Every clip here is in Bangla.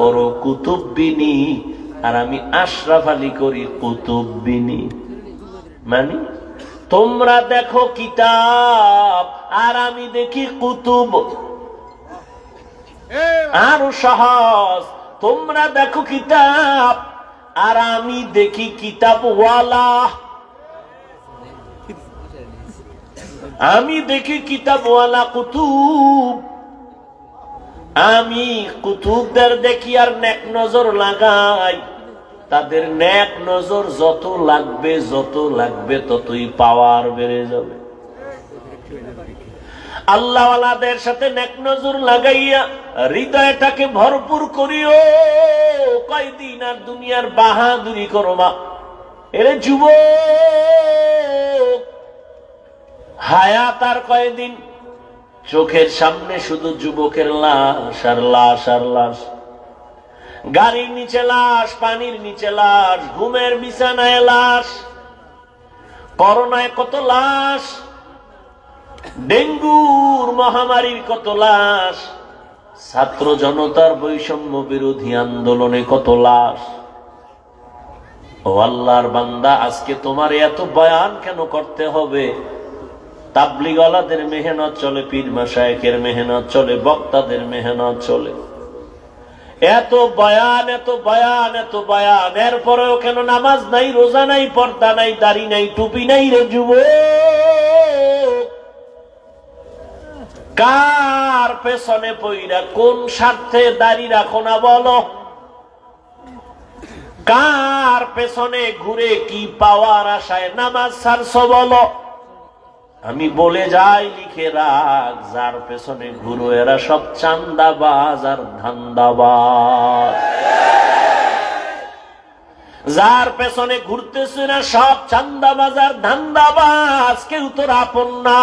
করো আর আমি আশরাফ আলী করি মানে তোমরা দেখো কিতাব, আর আমি দেখি কুতুব। আরও সহজ, তোমরা দেখো কিতাব, আর আমি দেখি কিতাব ওয়ালা আমি দেখি কিতাব ওয়ালা কুতুব। আমি কুতুবদের দেখি আর নেক নজর লাগাই। তাদের নেক নজর যত লাগবে যত লাগবে, ততই পাওয়ার বেড়ে যাবে। আল্লাহওয়ালাদের সাথে নেক নজর লাগাইয়া হৃদয়টাকে ভরপুর করিও। কয়দিন আর দুনিয়ার বাহাদুরি করো মা। এরে যুব হায়াত আর কয়দিন চোখের সামনে শুধু যুবকের লাশ আর লাশ আর লাশ। গাড়ির নিচে লাশ, পানির নিচে লাশ, ঘুমের বিছানায় লাশ, করোনায় কত লাশ, ডেঙ্গুর মহামারীর কত লাশ, ছাত্র জনতার বৈষম্য বিরোধী আন্দোলনে কত লাশ। ও আল্লাহর বান্দা, আজকে তোমার এত বয়ান কেন করতে হবে? তাবলিগলাদের মেহনত চলে, পীর মাসায়কের মেহনত চলে, বক্তাদের মেহনত চলে। এত বয়ান এত বয়ান এত বয়ান। এরপরেও কেন নামাজ নাই, রোজা নাই, পর্দা নাই, দাড়ি নাই, টুপি নাই রে যুব কার পেছনে পইরা কোন স্বার্থে দাড়ি রাখো না বলো? কার পেছনে ঘুরে কি পাওয়ার আশায় নামাজ ছাড়ছ বলো? আমি বলে যাই, লিখে রাখ, যার পেছনে ঘুরো, এরা সব চান্দাবাজ আর ধান্দাবাজ। যার পেছনে ঘুরতেছে না, সব চান্দাবাজ আর ধান্দাবাজ, কেউ তোর আপন না।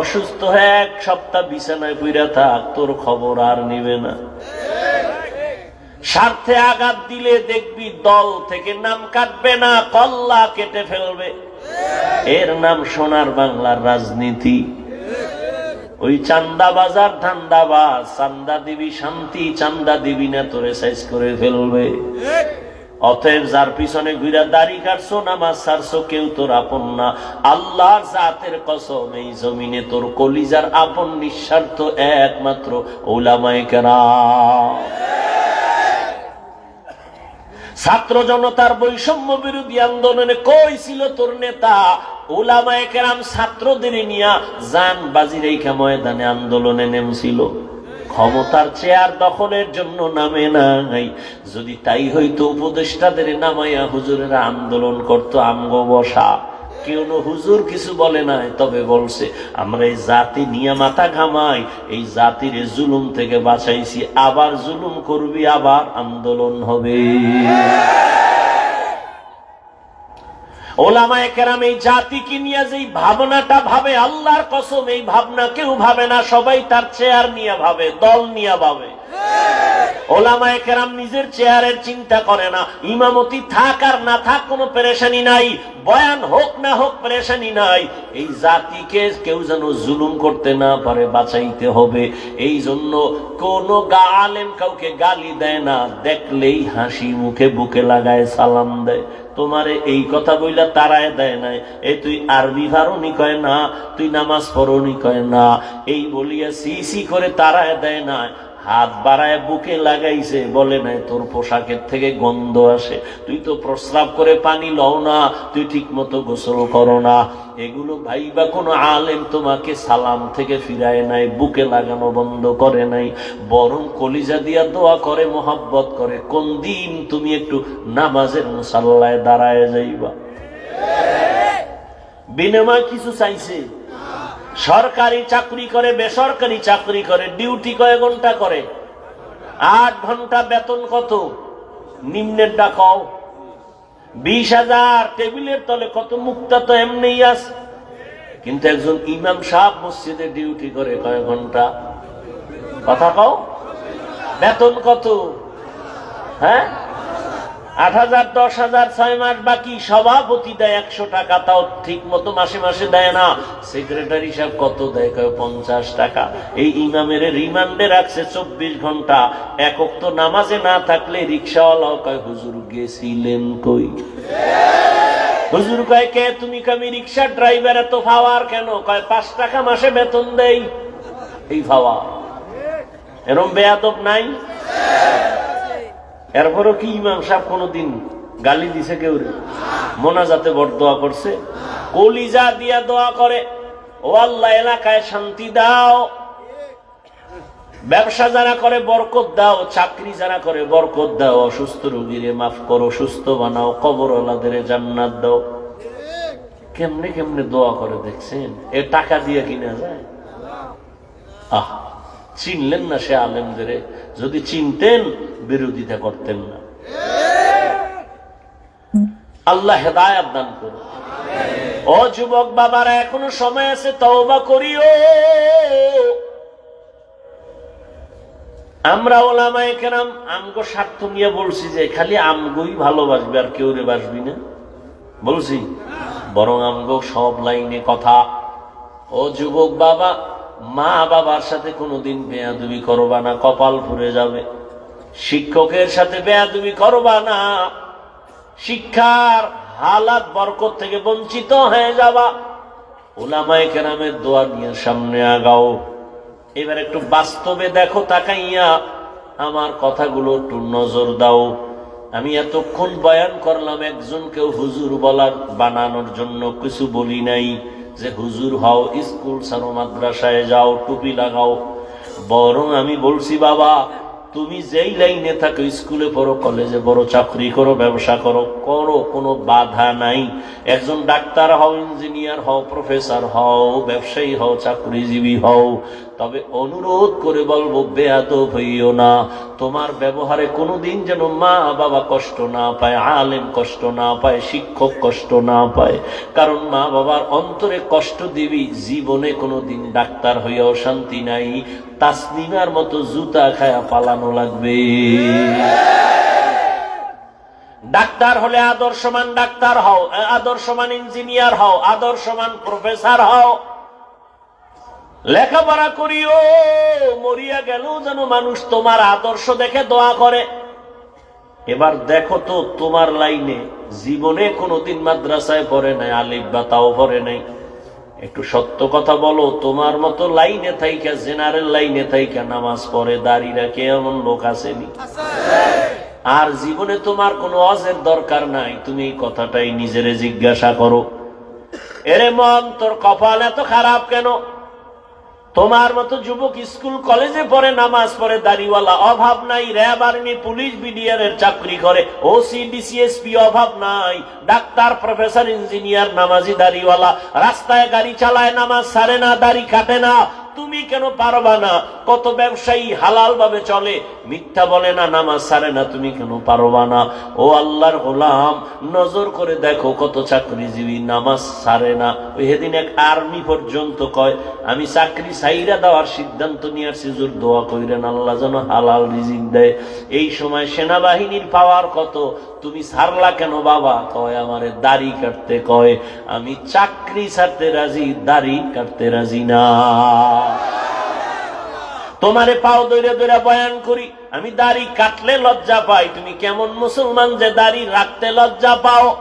অসুস্থ হয়ে এক সপ্তাহ বিছানায় পুইরা থাক, তোর খবর আর নিবে না। স্বার্থে আঘাত দিলে দেখবি দল থেকে নাম কাটবে না, কল্লা কেটে ফেলবে। এর নাম সোনার বাংলার রাজনীতি। ওই চান্দা বাজার ধান্দাবাজ চান্দা দিবি শান্তি, চান্দা দিবি না, তোরে সাইজ করে ফেলবে। অতএব যার পিছনে ঘুরা দাড়ি কাটছো, নামাজ ছাড়ছো কেউ তোর আপন না। আল্লাহর জাতের কসম, এই জমিনে তোর কলিজার আপন নিঃস্বার্থ একমাত্র ওলামায় কেরা ছাত্র জনতার বৈষম্য বিরোধী আন্দোলনে কই ছিল তোর নেতা? ওলামায় কেরাম ছাত্রদের নিয়া যান বাজি রেখা ময়দানে আন্দোলনে নেমছিল। ক্ষমতার চেয়ার দখলের জন্য নামে নাই। যদি তাই হইতো উপদেষ্টাদের নামাইয়া হুজুরেরা আন্দোলন করতো আমগো বসা। কেউ হুজুর কিছু বলে নাই, তবে বলছে, আমরা এই জাতি নিয়ে মাথা ঘামাই, এই জাতির জুলুম থেকে বাঁচাইছি, আবার জুলুম করবি, আবার আন্দোলন হবে। এই জাতিকে নিয়ে যে ভাবনাটা ভাবে, আল্লাহর কসম, এই ভাবনা কেউ ভাবে না, সবাই তার চেয়ার নিয়ে ভাবে, দল নিয়ে ভাবে। ওলামায় কেরাম নিজের চেয়ারের চিন্তা করে না, ইমামতি থাক আর না থাক কোনো পেরেশানি নাই বয়ান হোক না হোক, পেরেশানি নাই। এই জাতিকে কেউ যেন জুলুম করতে না পারে, বাঁচাইতে হবে। এই জন্য কোন গা আলেম কাউকে গালি দেয় না। দেখলেই হাসি মুখে বুকে লাগায় সালাম দেয়। তোমারে এই কথা বইলা তারায় দেয় নাই। এই তুই আরবি ভারণি কয় না, তুই নামাজ পড়নি কয় না। এই বলিয়া সি সি করে তারায় দেয় না হাত বাড়ায় বুকে লাগাইছে, বলে নাই, তোর পোশাকের থেকে গন্ধ আসে। তুই তো প্রস্রাব করে পানি লও না, তুই ঠিক মতো গোসল করো না। এগুলো ভাই বা কোনো আলেম তোমাকে সালাম থেকে ফিরায় নাই, বুকে লাগানো বন্ধ করে নাই। বরং কলিজা দিয়া দোয়া করে, মোহাব্বত করে, কোন দিন তুমি একটু নামাজের মুসাল্লায় দাঁড়ায় যাইবা? বিনিময় কিছু চাইছে। সরকারি চাকরি করে, বেসরকারি চাকরি করে, ডিউটি কয় ঘণ্টা করে? আট ঘণ্টা বেতন কত? নিম্নের ডাকাও। বিশ হাজার টেবিলের তলে কত মুক্তা তো এমনি আস। কিন্তু একজন ইমাম সাহেব মসজিদে ডিউটি করে কয় ঘণ্টা? কথা কও? বেতন কত? হ্যাঁ? আট হাজার, দশ হাজার, ছয় মাস বাকি, সভাপতি দেয় একশো টাকা, তাও ঠিক মতো মাসে মাসে দেয় না। সেক্রেটারি সাহেব কত দেয়? কয় পঞ্চাশ টাকা। এই ইমামের রিমান্ডে রাখছে চব্বিশ ঘণ্টা। একক তো নামাজে না থাকলে রিক্সাওয়ালাও কয়, হুজুর গেছিলেন কই? হুজুর কয়, কে তুমি? কামি রিক্সার ড্রাইভার, এত ফাওয়ার কেন? কয়, পাঁচ টাকা মাসে বেতন দেই। এই ফাওয়া এরম বেয়াদব নাই? এরপরও কি ইমাম সাহেব কোনদিন গালি দিছে কেউ মোনাজাতে বড় দোয়া করছে। কলিজা দিয়া দোয়া করে। ও আল্লাহ, এলাকায় শান্তি দাও। ব্যবসা যারা করে, বরকত দাও। চাকরি যারা করে, বরকত দাও। অসুস্থ রোগীরে মাফ করো, সুস্থ বানাও। কবর জান্নাত দাও। কেমনে কেমনে দোয়া করে দেখছেন? এ টাকা দিয়ে কিনা যায়? আহ! চিনলেন না সে আলেমদের। যদি চিনতেন, বিরোধিতা করতেন না। আল্লাহ হেদায়াত দান করুন। ও যুবক বাবারা, এখনও সময় আছে, তওবা করিও। আমরা ওলামায়ে কেরাম, আমগো স্বার্থ নিয়ে বলছি যে, খালি আমগোই ভালোবাসবে আর কেউ রে বাসবি না। বলছি, বরং আমগো সব লাইনে কথা। ও যুবক বাবা মা বাবার সাথে কোনোদিন বেয়াদুবি করবা না, কপাল পুড়ে যাবে। শিক্ষকের সাথে বেয়াদুবি করবা না। শিক্ষার হালাত বরকত থেকে বঞ্চিত হয়ে যাবা। ওলামায়ে কেরামের দোয়া নিয়ে সামনে আগাও। এবার একটু বাস্তবে দেখো, তাকাইয়া আমার কথাগুলো একটু নজর দাও। আমি এতক্ষণ বয়ান করলাম, একজনকেও হুজুর বলার, বানানোর জন্য কিছু বলি নাই। যে হুজুর হও, স্কুল ছাড়ো, মাদ্রাসায় যাও, টুপি লাগাও। বরং আমি বলছি, বাবা, তুমি যেই লাইনে থাকো, স্কুলে পড়ো, কলেজে বড় চাকরি করো, ব্যবসা করো করো, কোনো বাধা নাই। একজন ডাক্তার হও, ইঞ্জিনিয়ার হও, প্রফেসর হও, ব্যবসায়ী হও, চাকরিজীবী হও তবে অনুরোধ করে বলব বেয়াদ হইও না। তোমার ব্যবহারে কোনোদিন যেন মা বাবা কষ্ট না পায়, আলেম কষ্ট না পায়, শিক্ষক কষ্ট না পায়। কারণ মা বাবার অন্তরে কষ্ট দিবি, জীবনে কোনোদিন ডাক্তার হইয়াও শান্তি নাই। তাসনিমার মতো জুতা খায়া পালানো লাগবে। ডাক্তার হলে আদর্শমান ডাক্তার হও, আদর্শমান ইঞ্জিনিয়ার হও, আদর্শমান প্রফেসর হও। লেখাপড়া করিও, মরিয়া গেল যেন মানুষ তোমার আদর্শ দেখে দোয়া করে। এবার দেখো তো তোমার লাইনে জীবনে কোনোদিন মাদ্রাসায় পড়ে নাই, আলিফ বা তাও পড়ে নাই। একটু সত্য কথা বলো, তোমার মতো লাইনে থাইকা, জেনারেল লাইনে থাইকা নামাজ পড়ে, দাঁড়িয়ে রাখে এমন লোক আসেনি। আর জীবনে তোমার কোনো অজের দরকার নাই, তুমি এই কথাটাই নিজেরে জিজ্ঞাসা করো। এরে মন, তোর কপাল এত খারাপ কেন? তোমার মতো যুবক স্কুল, কলেজে পড়ে, নামাজ পড়ে, দাড়িওয়ালা, অভাব নাই, র্যাব আর্মি, পুলিশ বিডিআর এর চাকরি করে ওসি ডিসিএসপি অভাব নাই, ডাক্তার, প্রফেসর, ইঞ্জিনিয়ার, নামাজি, দাড়িওয়ালা, রাস্তায় গাড়ি চালায়, নামাজ সারে না, দাড়ি কাটে না তুমি কেন পারবা না? কত ব্যবসায়ী হালাল ভাবে চলে। মিথ্যা বলে না, নামাজ সারে না, তুমি কেন পারবা না? ও আল্লাহর গোলাম, নজর করে দেখো কত চাকরিজীবী, নামাজ সারে না। ওই সেদিন এক আর্মি পর্যন্ত কয়, আমি চাকরি সাইরা দেওয়ার সিদ্ধান্ত নিয়ে আসছি জোর দোয়া কইরেন, আল্লাহ যেন হালাল রিজিক দেয়। এই সময় সেনাবাহিনীর পাওয়ার কত? তুমি সারলা কেন বাবা? কয়, আমারে দাড়ি কাটতে কয়। আমি চাকরি ছাড়তে রাজি, দাড়ি কাটতে রাজি না। তোমারে পাও দৈরা দৈরা বয়ান করি। আমি দাড়ি কাটলে লজ্জা পাই। তুমি কেমন মুসলমান যে দাড়ি রাখতে লজ্জা পাও?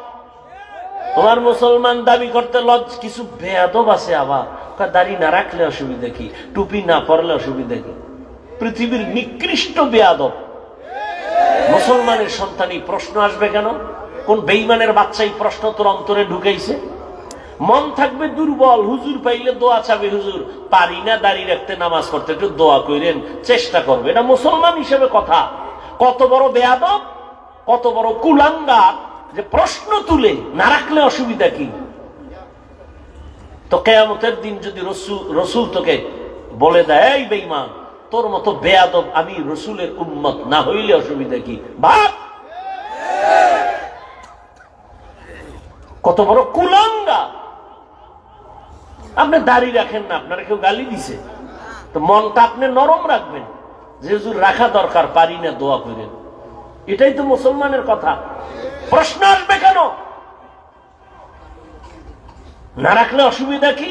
তোমার মুসলমান দাবি করতে লজ কিছু বেয়াদব আছে আবার। দাড়ি না রাখলে অসুবিধা কি? টুপি না পরলে অসুবিধা কি? পৃথিবীর নিকৃষ্ট বেয়াদব। মুসলমানের সন্তানই প্রশ্ন আসবে কেন? কোন বেইমানের বাচ্চা এই প্রশ্ন তোর অন্তরে ঢুকাইছে? মন থাকবে দুর্বল, হুজুর পাইলে দোয়া চাবে, হুজুর। পারি না দাঁড়িয়ে রাখতে, নামাজ পড়তে, একটু দোয়া কইরেন, চেষ্টা করবে এটা মুসলমান হিসেবে কথা। কত বড় বেয়াদব, কত বড় কুলাঙ্গা যে প্রশ্ন তুলে, না রাখলে অসুবিধা কি? তো কেয়ামতের দিন যদি রসুল রসুল তোকে বলে দেয়, এই বেইমান তোর মতো বেয়াদব আমি রসুলের উম্মত না হইলে অসুবিধা কি? ভাব! কত বড় কুলাঙ্গা আপনি দাড়ি রাখেন না, আপনারা কেউ গালি দিছে। তো মনটা আপনি নরম রাখবেন। যে হুজুর রাখা দরকার, পারি না দোয়া করে এটাই তো মুসলমানের কথা। প্রশ্ন আসবে কেন? না রাখলে অসুবিধা কি?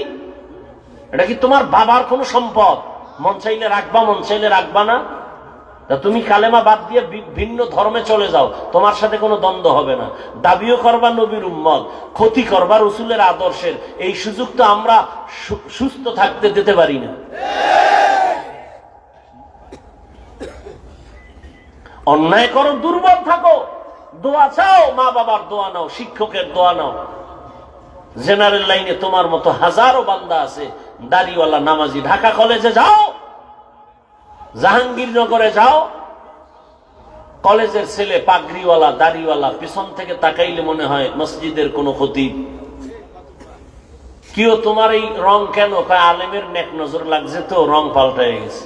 এটা কি তোমার বাবার কোনো সম্পদ? মন চাইলে রাখবা, মন চাইলে রাখবা না? তা তুমি কালেমা বাদ দিয়ে ভিন্ন ধর্মে চলে যাও। তোমার সাথে কোনো দ্বন্দ্ব হবে না। দাবিও করবা নবীর উম্মত, ক্ষতি করবা রসুলের আদর্শের। এই সুযোগ তো আমরা সুস্থ থাকতে দিতে পারি না। অন্যায় করো, দুর্বল থাকো। দোয়া চাও, মা বাবার দোয়া নাও, শিক্ষকের দোয়া নাও। জেনারেল লাইনে তোমার মতো হাজারো বান্দা আছে, দাড়িওয়ালা, নামাজি, ঢাকা কলেজে যাও। জাহাঙ্গীরনগরে যাও, কলেজের ছেলে, পাগড়িওয়ালা, দাড়িওয়ালা, পিছন থেকে তাকাইলে মনে হয় মসজিদের কোনো ক্ষতি। কেউ তোমার এই রং কেন? আলেমের নেক নজর লাগছে তো, রং পাল্টায় গেছে।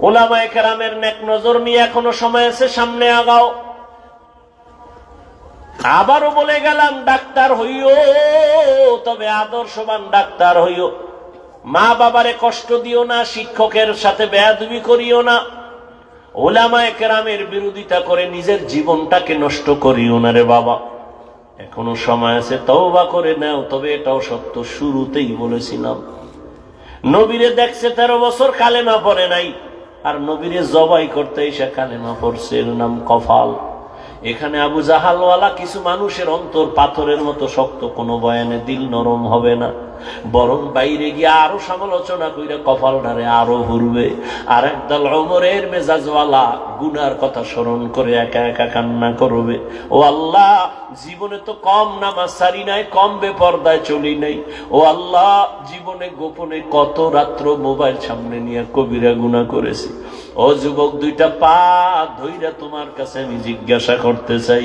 ওলামায়ে কেরামের নেক নজর নিয়ে এখনও সময় আছে, সামনে আগাও। আবারও বলে গেলাম, ডাক্তার হইও, তবে আদর্শবান ডাক্তার হইও। মা বাবারে কষ্ট দিও না, শিক্ষকের সাথে বেয়াদবি করিও না। ওলামায়ে কেরামের বিরোধিতা করে নিজের জীবনটাকে নষ্ট করিও না রে বাবা। এখনও সময় আছে, তওবা করে নাও, তবে এটাও সত্য, শুরুতেই বলেছিলাম। নবীরে দেখছে তেরো বছর কালেমা পড়ে নাই, আর নবীরে জবাই করতে এসে কালেমা পড়ছে, এর নাম কফাল। এখানে আবু জাহালওয়ালা কিছু মানুষের অন্তর পাথরের মতো শক্ত, কোনো বয়ানে দিল নরম হবে না। বরং বাইরে গিয়ে আরও সমালোচনা কইরা কপাল ডারে আরও ঘুরবে আর একদল অমরের মেজাজওয়ালা গুনার কথা স্মরণ করে একা একা কান্না করবে। ও আল্লাহ, জীবনে তো কম নামাজ সারি নাই, কম বেপর্দায় চলি নাই। ও আল্লাহ, জীবনে গোপনে কত রাত্র মোবাইল সামনে নিয়ে কবিরা গুণা করেছি। ও যুবক, দুইটা পা ধইরা তোমার কাছে আমি জিজ্ঞাসা করতে চাই,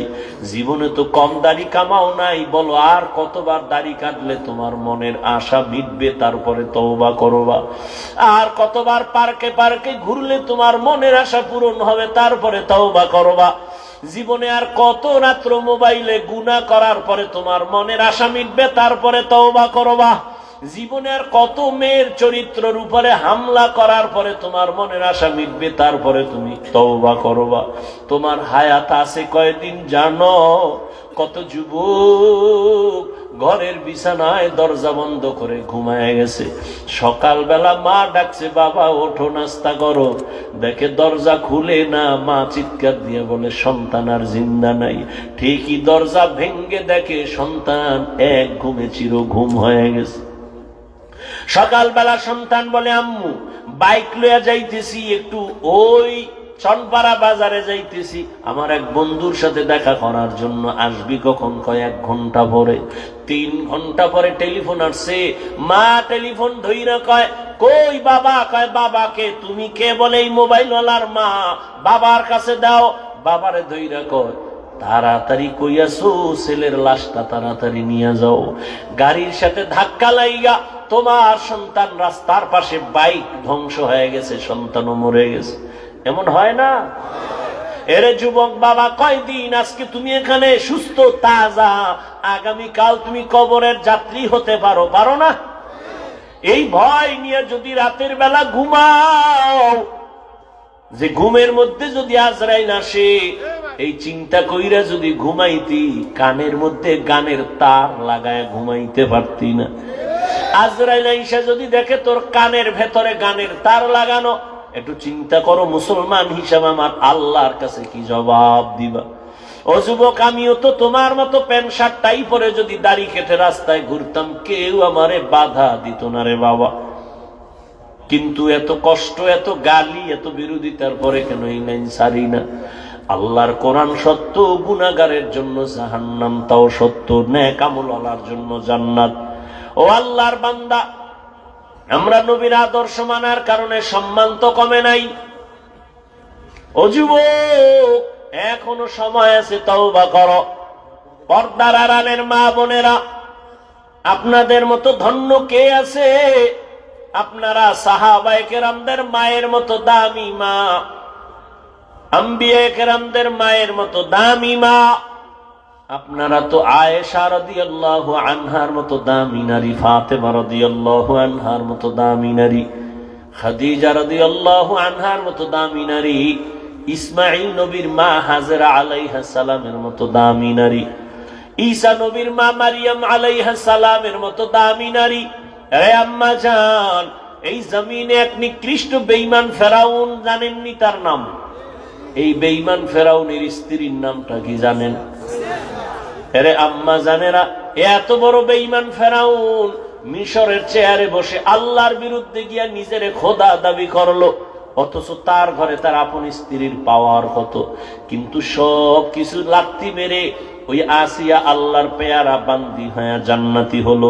জীবনে তো কম দাড়ি কামাও নাই, বলো আর কতবার দাড়ি কাটলে তোমার মনের আশা মিটবে তারপরে তওবা করবা। আর কতবার পার্কে পার্কে ঘুরলে তোমার মনের আশা পূরণ হবে তারপরে তওবা করবা। জীবনে আর কত রাত্র মোবাইলে গুণা করার পরে তোমার মনের আশা মিটবে তারপরে তওবা করবা। জীবনে আর কত মেয়ের চরিত্রের উপরে হামলা করার পরে তোমার মনের আশা মিটবে, তারপরে তুমি তওবা করবা। তোমার হায়াত আছে কয়দিন জানো? কত যুবক ঘরের বিছানায় দরজা বন্ধ করে ঘুমায় গেছে। সকালবেলা মা ডাকছে, বাবা, ওঠো, নাস্তা করো। দেখে দরজা খুলে না, মা চিৎকার দিয়ে বলে, সন্তান আর জিন্দা নাই। ঠিকই দরজা ভেঙ্গে দেখে সন্তান এক ঘুমে চির ঘুম হয়ে গেছে। সকালবেলা সন্তান বলে, আম্মু, বাইক লইয়া যাইতেছি, একটু ওই চনপাড়া বাজারে যাইতেছি। আমার এক বন্ধুর সাথে দেখা করার জন্য আসবি কখন কয়েক ঘণ্টা পরে। তিন ঘণ্টা পরে টেলিফোন আসছে। মা টেলিফোন ধইরা কয়, কই বাবা? কয়, বাবাকে, তুমি কে? বলে, এই মোবাইল ওয়ালার মা। বাবার কাছে দাও। বাবারে ধইরা কয় তাড়াতাড়ি কইয়াছো ছেলের লাশটা তাড়াতাড়ি নিয়ে যাও। গাড়ির সাথে ধাক্কা লাইগা, তোমার সন্তান রাস্তার পাশে বাইক ধ্বংস হয়ে গেছে, সন্তানও মরে গেছে। এমন হয় না? এরে যুবক বাবা, কয়দিন আজকে তুমি এখানে? সুস্থ, তাজা আগামী কাল তুমি কবরের যাত্রী হতে পারো পারো না? এই ভয় নিয়ে যদি রাতের বেলা ঘুমাও যে ঘুমের মধ্যে যদি আজরাইল আসে, এই চিন্তা কইরা যদি ঘুমাইতি, কানের মধ্যে গানের তার লাগায় ঘুমাইতে পারতি না। আজরাইল যদি দেখে তোর কানের ভেতরে গানের তার লাগানো, একটু চিন্তা করো, মুসলমান হিসাবে আমার আল্লাহর কাছে কি জবাব দিবা? ও যুবক, আমিও তো তোমার মতো প্যান্ট শার্ট, টাই পরে যদি দাড়ি কেটে রাস্তায় ঘুরতাম, কেউ আমারে বাধা দিত না রে বাবা। কিন্তু এত কষ্ট, এত গালি, এত বিরোধিতার পরে কেন এই লাইন সারি না? আল্লাহর কোরআন সত্য গুনাগারের জন্য জাহান্নাম, তাও সত্য, ন্যাক আমল জন্য জান্নাত। ও আল্লাহর বান্দা, আমরা নবীর আদর্শ মানার কারণে সম্মান তো কমে নাই। ও এখনও সময় আছে তাও তওবা করো। পর্দার আড়ালের মা বোনেরা, আপনাদের মতো ধন্য কে আছে? আপনারা সাহাবায়ে কেরামদের মায়ের মতো দামি মা আম্বিয়া কেরামদের মায়ের মতো দামি মা, আপনারা তো আয়েশা রাদিয়াল্লাহু আনহার মতো দামি নারী, ফাতেমা রাদিয়াল্লাহু আনহার মতো দামি নারী, খাদিজা রাদিয়াল্লাহু আনহার মতো দামি নারী ইসমাইল নবীর মা হাজরা আলাইহা সালামের মতো দামি নারী, ঈসা নবীর মা মারিয়াম আলাইহা সালামের মতো দামি নারী রে আম্মা জান, এই জমিনে এক নিকৃষ্ট বেঈমান ফেরাউন জানেননি তার নাম? এই বেঈমান ফেরাউনের স্ত্রীর নামটা কি জানেন? আরে আম্মা জানেরা এত বড় বেঈমান ফেরাউন মিশরের চেয়ারে বসে আল্লাহর বিরুদ্ধে গিয়া নিজের খোদা দাবি করল, অথচ তার ঘরে তার আপন স্ত্রীর পাওয়ার কত কিন্তু সব কিছু লাত্তি মেরে ওই আসিয়া আল্লাহর পেয়ারা বান্দি হয়ে জান্নাতি হলো।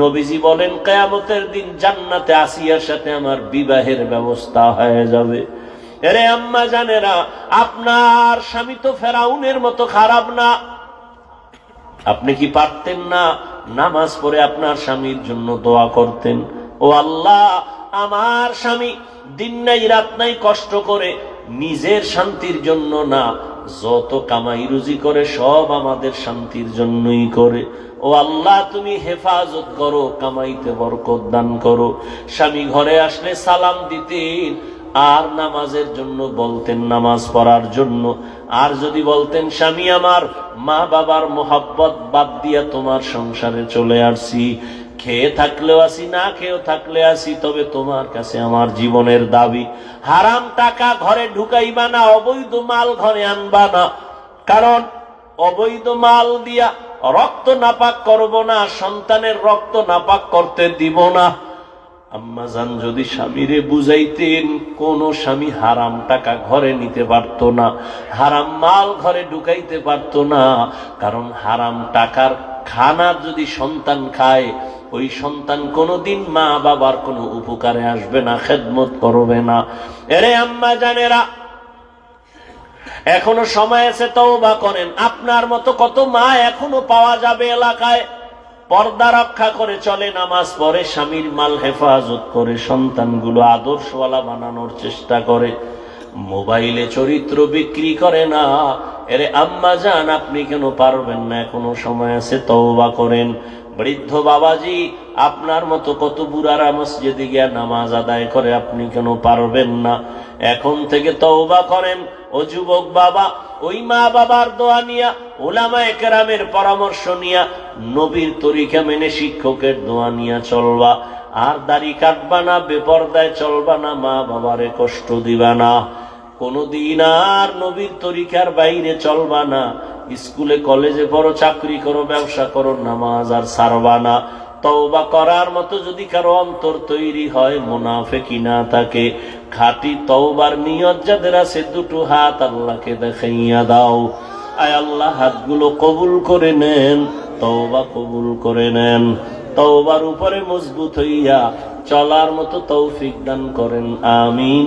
নবীজি বলেন, কেয়ামতের দিন জান্নাতে আসিয়ার সাথে আমার বিবাহের ব্যবস্থা হয়ে যাবে। এরে আম্মা জানেরা, আপনার স্বামী তো ফেরাউনের মতো খারাপ না। আপনি কি পারতেন না নামাজ পড়ে আপনার স্বামীর জন্য দোয়া করতেন? ও আল্লাহ, আমার স্বামী দিন নাই, রাত নাই কষ্ট করে নিজের শান্তির জন্য না যত কামাই রুজি করে, সব আমাদের শান্তির জন্যই করে। ও আল্লাহ, তুমি হেফাজত করো, কামাইতে বরকত দান করো। স্বামী ঘরে আসলে সালাম দিতেন, আর নামাজের জন্য বলতেন নামাজ পড়ার জন্য। আর যদি বলতেন, স্বামী আমার মা বাবার মোহাব্বত বাদ দিয়া তোমার সংসারে চলে আসছি। খেয়ে থাকলেও আসি, না খেয়েও থাকলে আসি, তবে তোমার কাছে আমার জীবনের দাবি। হারাম টাকা ঘরে ঢুকাইবা না, অবৈধ মাল ঘরে আনবা না। কারণ অবৈধ মাল দিয়া রক্ত নাপাক করব না, সন্তানের রক্ত নাপাক করতে দিব না। আম্মা জান, যদি স্বামীরে বুঝাইতেন, কোন স্বামী হারাম টাকা ঘরে নিতে পারতো না, হারাম মাল ঘরে ঢুকাইতে পারতো না। কারণ হারাম টাকার খানা যদি সন্তান খায় ওই সন্তান কোনোদিন মা বাবার কোনো উপকারে আসবে না, খেদমত করবে না। এরে আম্মা জানেরা, এখনও সময় আছে, তওবা করেন। আপনার মতো কত মা এখনও পাওয়া যাবে এলাকায়। পর্দা রক্ষা করে চলে, নামাজ পড়ে, স্বামীর মাল হেফাজত করে, সন্তানগুলো আদর্শওয়ালা বানানোর চেষ্টা করে। মোবাইলে চরিত্র বিক্রি করে না। এরে আম্মা যান, আপনি কেন পারবেন না? এখনও সময় আছে, তওবা করেন। বৃদ্ধ বাবাজি, আপনার মতো কত বুড়ারা মসজিদে গিয়া নামাজ আদায় করে, আপনি কেন পারবেন না? এখন থেকে তওবা করেন। ও যুবক বাবা, ওই মা বাবার দোয়া নিয়া ওলামা একরামের পরামর্শ নিয়া, নবীর তরিকা মেনে শিক্ষকের দোয়া নিয়া চলবা। আর দাড়ি কাটবা না, বেপরদায় চলবা না, মা বাবারে কষ্ট দিবা না। কোনদিন আর নবীর তরিকার বাইরে চলবা না। স্কুলে, কলেজে পড়ো, চাকরি করো, ব্যবসা করো, নামাজ আর সারবা না। তওবা করার মতো যদি কারও অন্তর তৈরি হয় মুনাফে কিনা থাকে। খাটি তওবার নিয়ত যাদের আছে, দুটো হাত আল্লাহকে দেখাইয়া দাও। আয় আল্লাহ, হাতগুলো কবুল করে নেন, তওবা কবুল করে নেন। তওবার উপরে মজবুত হইয়া চলার মতো তৌফিক দান করেন, আমিন।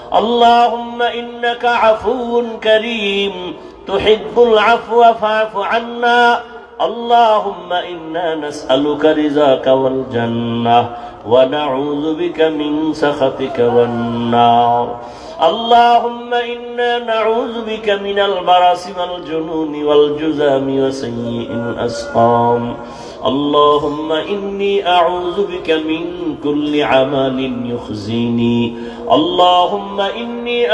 اللهم إنك عفو كريم. تحب العفو فاعف عنا. اللهم إنا نسألك رزاك والجنة ونعوذ بك من سخطك والنار. اللهم إنا نعوذ بك من البرص والجنون والجزام وسيء الأسقام. اللهم إني أعوذ بك من كل عمل يخزيني. اللهم إني